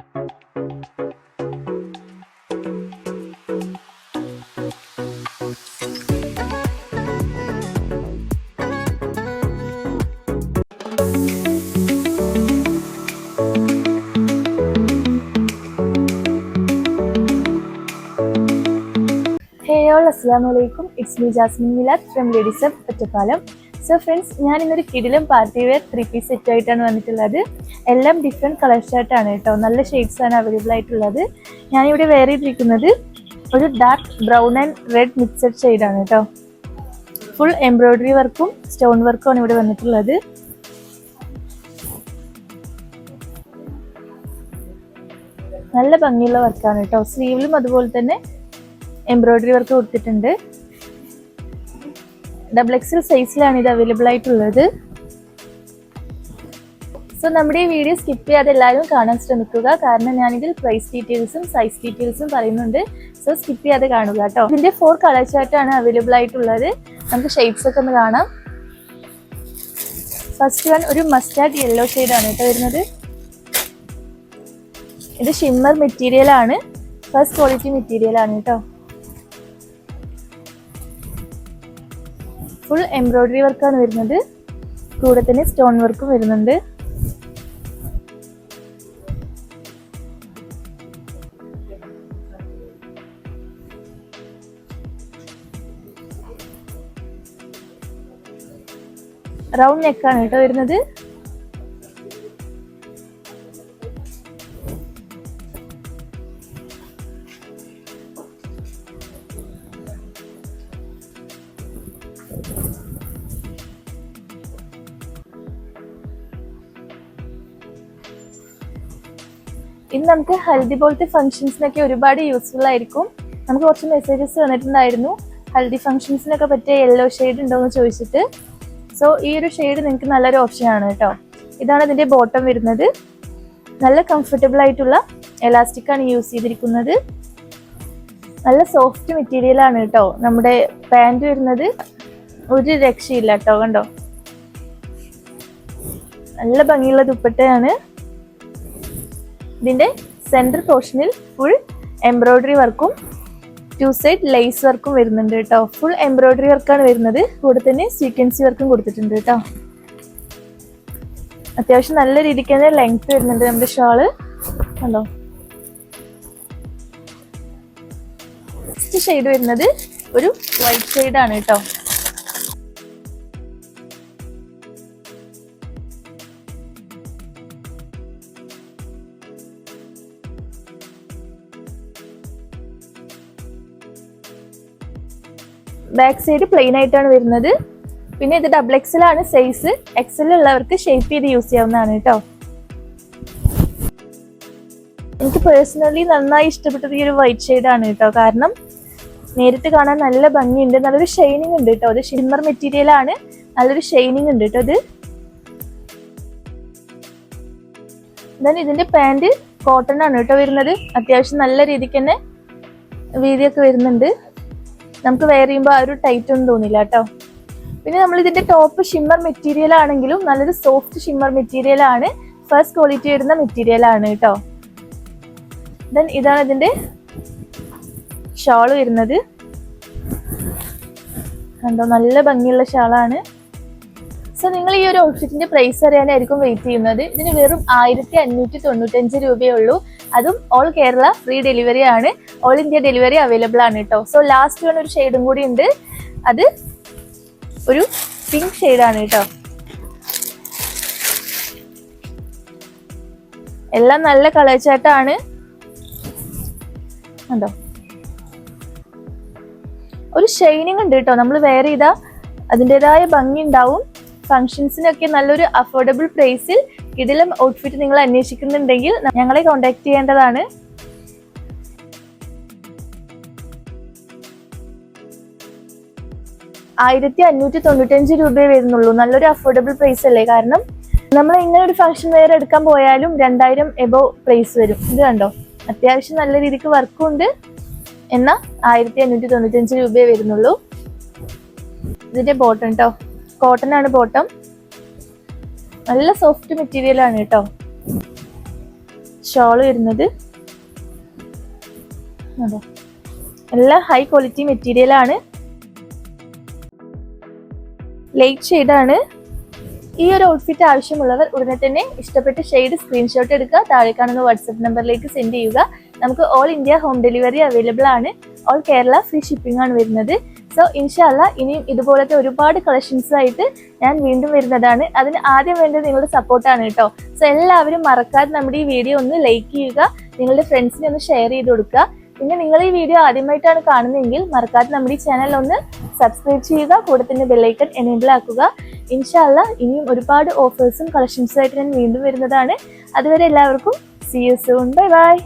ഹേ all അസ്സാം വലൈക്കും it's me Jasmin Milad from ladies of Ottapalam so friends ഞാൻ ഇന്നൊരു കിടിലും party wear three piece set ആയിട്ടാണ് വന്നിട്ടുള്ളത്. എല്ലാം ഡിഫറെന്റ് കളർ ഷർട്ടാണ് കേട്ടോ. നല്ല ഷെയ്ഡ്സ് ആണ് അവൈലബിൾ ആയിട്ടുള്ളത്. ഞാനിവിടെ വെയർ ചെയ്തിരിക്കുന്നത് ഒരു dark brown and red mixed ഷെയ്ഡാണ് കേട്ടോ. ഫുൾ എംബ്രോയ്ഡറി വർക്കും സ്റ്റോൺ വർക്കും ആണ് ഇവിടെ വന്നിട്ടുള്ളത്. നല്ല ഭംഗിയുള്ള വർക്കാണ് കേട്ടോ. സ്ലീവിലും അതുപോലെ തന്നെ എംബ്രോയ്ഡറി വർക്ക് കൊടുത്തിട്ടുണ്ട്. ഡബിൾ എക്സൽ സൈസിലാണ് ഇത് അവൈലബിൾ ആയിട്ടുള്ളത്. സോ നമ്മുടെ ഈ വീഡിയോ സ്കിപ്പ് ചെയ്യാതെ എല്ലാവരും കാണാൻ ശ്രമിക്കുക. കാരണം ഞാനിതിൽ പ്രൈസ് ഡീറ്റെയിൽസും സൈസ് ഡീറ്റെയിൽസും പറയുന്നുണ്ട്. സോ സ്കിപ്പ് ചെയ്യാതെ കാണുക കേട്ടോ. ഇതിന്റെ ഫോർ കളർ ചാർട്ടാണ് അവൈലബിൾ ആയിട്ടുള്ളത്. നമുക്ക് ഷെയ്ഡ്സ് ഒക്കെ ഒന്ന് കാണാം. ഫസ്റ്റ് വൺ ഒരു മസ്റ്റാർഡ് യെല്ലോ ആണ് കേട്ടോ വരുന്നത്. ഇത് ഷിമ്മർ മെറ്റീരിയൽ ആണ്. ഫസ്റ്റ് ക്വാളിറ്റി മെറ്റീരിയൽ ആണ് കേട്ടോ. ഫുൾ എംബ്രോയിഡറി വർക്കാണ് വരുന്നത്. കൂടെ തന്നെ സ്റ്റോൺ വർക്കും വരുന്നുണ്ട്. റൗണ്ട് നെക്കാണ് കേട്ടോ വരുന്നത്. ഇത് നമുക്ക് ഹൽദി പോലത്തെ ഫംഗ്ഷൻസിനൊക്കെ ഒരുപാട് യൂസ്ഫുൾ ആയിരിക്കും. നമുക്ക് കുറച്ച് മെസ്സേജസ് വന്നിട്ടുണ്ടായിരുന്നു ഹൽദി ഫംഗ്ഷൻസിനൊക്കെ പറ്റിയ യെല്ലോ ഷെയ്ഡ് ഉണ്ടോ എന്ന് ചോദിച്ചിട്ട്. സോ ഈ ഒരു ഷെയ്ഡ് നിങ്ങൾക്ക് നല്ലൊരു ഓപ്ഷൻ ആണ് കേട്ടോ. ഇതാണ് ഇതിന്റെ ബോട്ടം വരുന്നത്. നല്ല കംഫർട്ടബിൾ ആയിട്ടുള്ള എലാസ്റ്റിക് ആണ് യൂസ് ചെയ്തിരിക്കുന്നത്. നല്ല സോഫ്റ്റ് മെറ്റീരിയൽ ആണ് കേട്ടോ. നമ്മുടെ പാന്റ് വരുന്നത്. ഒരു രക്ഷയില്ല കേട്ടോ കണ്ടോ? നല്ല ഭംഗിയുള്ള ദുപ്പട്ടയാണ്. ഇതിന്റെ സെന്റർ പോർഷനിൽ ഫുൾ എംബ്രോയിഡറി വർക്കും ടു സൈഡ് ലേസ് വർക്കും വരുന്നുണ്ട് കേട്ടോ. ഫുൾ എംബ്രോയിഡറി വർക്കാണ് വരുന്നത്. കൂടെ തന്നെ സീക്വൻസി വർക്കും കൊടുത്തിട്ടുണ്ട് കേട്ടോ. അത്യാവശ്യം നല്ല രീതിക്ക് തന്നെ ലെങ്ത് വരുന്നുണ്ട് നമ്മുടെ ഷാൾ. കണ്ടോ? ഷെയ്ഡ് വരുന്നത് ഒരു വൈറ്റ് ഷെയ്ഡാണ് കേട്ടോ. ബാക്ക് സൈഡ് പ്ലെയിൻ ആയിട്ടാണ് വരുന്നത്. പിന്നെ ഇത് ഡബിൾ എക്സ് ആണ്. സൈസ് എക്സലുള്ളവർക്ക് ഷേപ്പ് ചെയ്ത് യൂസ് ചെയ്യാവുന്നതാണ് കേട്ടോ. എനിക്ക് പേഴ്സണലി നന്നായി ഇഷ്ടപ്പെട്ടത് ഈ ഒരു വൈറ്റ് ഷെയ്ഡ് ആണ് കേട്ടോ. കാരണം നേരിട്ട് കാണാൻ നല്ല ഭംഗിയുണ്ട്. നല്ലൊരു ഷൈനിങ് ഉണ്ട് കേട്ടോ. അത് ഷിമ്മർ മെറ്റീരിയൽ ആണ്. നല്ലൊരു ഷൈനിങ് ഉണ്ട് കേട്ടോ ഇത്. ദെൻ ഇതിന്റെ പാന്റ് കോട്ടൺ ആണ് കേട്ടോ വരുന്നത്. അത്യാവശ്യം നല്ല രീതിക്ക് തന്നെ വീതിയൊക്കെ വരുന്നുണ്ട്. നമുക്ക് വെയർ ചെയ്യുമ്പോൾ ആ ഒരു ടൈറ്റ് ഒന്നും തോന്നില്ല കേട്ടോ. പിന്നെ നമ്മൾ ഇതിന്റെ ടോപ്പ് ഷിമ്മർ മെറ്റീരിയൽ ആണെങ്കിലും നല്ലൊരു സോഫ്റ്റ് ഷിമ്മർ മെറ്റീരിയൽ ആണ്. ഫസ്റ്റ് ക്വാളിറ്റി വരുന്ന മെറ്റീരിയൽ ആണ് കേട്ടോ. ദെൻ ഇതാണ് ഇതിന്റെ ഷാൾ വരുന്നത്. കണ്ടോ? നല്ല ഭംഗിയുള്ള ഷാളാണ് സോ നിങ്ങൾ ഈ ഒരു ഔട്ട്ഫിറ്റിന്റെ പ്രൈസ് അറിയാനായിരിക്കും വെയിറ്റ് ചെയ്യുന്നത്. ഇതിന് വെറും ആയിരത്തി അഞ്ഞൂറ്റി തൊണ്ണൂറ്റഞ്ച് രൂപയേ ഉള്ളൂ അതും ഓൾ കേരള ഫ്രീ ഡെലിവറി ആണ്. ഓൾ ഇന്ത്യ ഡെലിവറി അവൈലബിൾ ആണ് കേട്ടോ സോ ലാസ്റ്റ് വൺ ഒരു ഷെയ്ഡും കൂടി ഉണ്ട്. അത് ഒരു പിങ്ക് ഷെയ്ഡാണ് കേട്ടോ എല്ലാം നല്ല കളർ ചാട്ടാണ് കണ്ടോ? ഒരു ഷൈനിങ് ഉണ്ട് കേട്ടോ നമ്മൾ വെയർ ചെയ്താൽ അതിന്റെതായ ഭംഗി ഉണ്ടാവും. ഫംഗ്ഷൻസിനൊക്കെ നല്ലൊരു അഫോർഡബിൾ പ്രൈസിൽ ഇതിലും ഔട്ട്ഫിറ്റ് നിങ്ങൾ അന്വേഷിക്കുന്നുണ്ടെങ്കിൽ ഞങ്ങളെ കോൺടാക്ട് ചെയ്യേണ്ടതാണ്. ആയിരത്തി അഞ്ഞൂറ്റി തൊണ്ണൂറ്റഞ്ച് രൂപയെ വരുന്നുള്ളൂ. നല്ലൊരു അഫോർഡബിൾ പ്രൈസ് അല്ലേ? കാരണം നമ്മൾ ഇങ്ങനെ ഒരു ഫംഗ്ഷൻ വെയർ എടുക്കാൻ പോയാലും രണ്ടായിരം എബോ പ്രൈസ് വരും. ഇത് കണ്ടോ? അത്യാവശ്യം നല്ല രീതിക്ക് വർക്കും ഉണ്ട്. എന്നാൽ ആയിരത്തി അഞ്ഞൂറ്റി തൊണ്ണൂറ്റഞ്ച് രൂപയെ വരുന്നുള്ളൂ. ഇതിന്റെ ബോട്ടം കേട്ടോ കോട്ടൺ ആണ് ബോട്ടം നല്ല സോഫ്റ്റ് മെറ്റീരിയൽ ആണ് കേട്ടോ ഷോൾ വരുന്നത്. അതെ. എല്ലാം ഹൈ ക്വാളിറ്റി മെറ്റീരിയൽ ആണ്. ലൈറ്റ് ഷെയ്ഡാണ് ഈ ഒരു ഔട്ട്ഫിറ്റ് ആവശ്യമുള്ളവർ ഉടനെ തന്നെ ഇഷ്ടപ്പെട്ട ഷെയ്ഡ് സ്ക്രീൻഷോട്ട് എടുക്കുക. താഴെ കാണുന്ന വാട്സപ്പ് നമ്പറിലേക്ക് സെൻഡ് ചെയ്യുക. നമുക്ക് all India home delivery available ആണ്. ഓൾ കേരള ഫ്രീ ഷിപ്പിംഗ് ആണ് വരുന്നത്. സോ ഇൻഷാല്ല ഇനിയും ഇതുപോലത്തെ ഒരുപാട് കളക്ഷൻസ് ആയിട്ട് ഞാൻ വീണ്ടും വരുന്നതാണ്. അതിന് ആദ്യം വേണ്ടത് നിങ്ങളുടെ സപ്പോർട്ടാണ് കേട്ടോ. സോ എല്ലാവരും മറക്കാതെ നമ്മുടെ ഈ വീഡിയോ ഒന്ന് ലൈക്ക് ചെയ്യുക നിങ്ങളുടെ ഫ്രണ്ട്സിനെ ഒന്ന് ഷെയർ ചെയ്ത് കൊടുക്കുക. പിന്നെ നിങ്ങൾ ഈ വീഡിയോ ആദ്യമായിട്ടാണ് കാണുന്നതെങ്കിൽ മറക്കാതെ നമ്മുടെ ഈ ചാനൽ ഒന്ന് സബ്സ്ക്രൈബ് ചെയ്യുക കൂടെ തന്നെ ബെല്ലൈക്കൺ എനേബിൾ ആക്കുക. ഇൻഷാല്ല ഇനിയും ഒരുപാട് ഓഫേഴ്സും കളക്ഷൻസും ആയിട്ട് ഞാൻ വീണ്ടും വരുന്നതാണ്. അതുവരെ എല്ലാവർക്കും see you soon bye bye